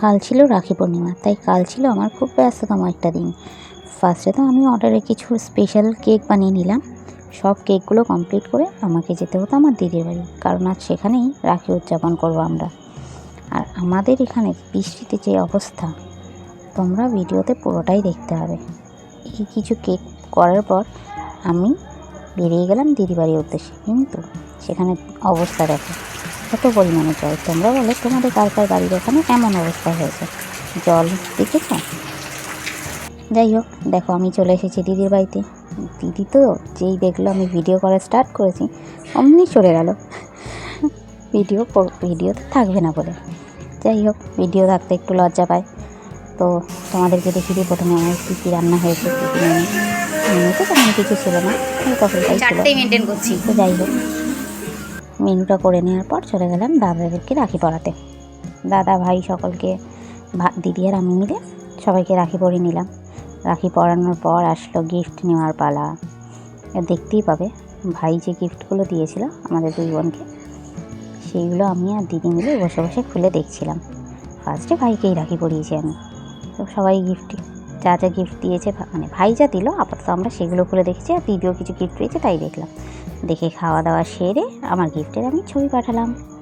কাল ছিল রাখি পূর্ণিমা, তাই কাল ছিল আমার খুব ব্যস্ততম একটা দিন। ফার্স্টে তো আমি অর্ডারে কিছু স্পেশাল কেক বানিয়ে নিলাম। সব কেকগুলো কমপ্লিট করে আমাকে যেতে হতো আমার দিদির বাড়ি, কারণ আজ সেখানেই রাখি উদযাপন করব আমরা। আর আমাদের এখানে বৃষ্টিতে যে অবস্থা, তোমরা ভিডিওতে পুরোটাই দেখতে হবে। এই কিছু কেক করার পর আমি বেরিয়ে গেলাম দিদি বাড়ির উদ্দেশ্যে, কিন্তু সেখানে অবস্থা দেখো। কত পরিমাণে জল? তোমরা বলো তোমাদের কার কার বাড়ির ওখানে এমন অবস্থা হয়েছে? জল দেখেছ? যাই হোক দেখো আমি চলে এসেছি দিদির বাড়িতে। দিদি তো যেই দেখল আমি ভিডিও করা স্টার্ট করেছি অমনি চলে গেল। ভিডিও ভিডিওতে থাকবে না বলে। যাই হোক ভিডিও থাকতে একটু লজ্জা পায়। তো তোমাদেরকে দেখিয়ে দিই প্রথমে আমার কী কী রান্না হয়েছে কী কী মেনু মেনুতে তেমন কিছু ছিল না চারটেই মেনটেন করছি। তো যাই হোক। মেনুটা করে নেওয়ার পর চলে গেলাম দাদাদেরকে রাখি পরাতে দাদা, ভাই সকলকে দিদি আর আমি মিলে সবাইকে রাখি পরিয়ে নিলাম। রাখি পরানোর পর আসলো গিফট নেওয়ার পালা। দেখতেই পাবে, ভাই যে গিফটগুলো দিয়েছিল আমাদের দুই বোনকে, সেইগুলো আমি আর দিদি মিলে বসে বসে খুলে দেখছিলাম। ফার্স্টে ভাইকেই রাখি পরিয়েছি আমি। তো সবাই গিফট যা যা গিফট দিয়েছে মানে ভাই যা দিল, আপাতত আমরা সেগুলো খুলে দেখেছি আর দিদিও কিছু গিফট পেয়েছে তাই দেখলাম। দেখে খাওয়া দাওয়া সেরে আমার গিফটের আমি ছবি পাঠালাম।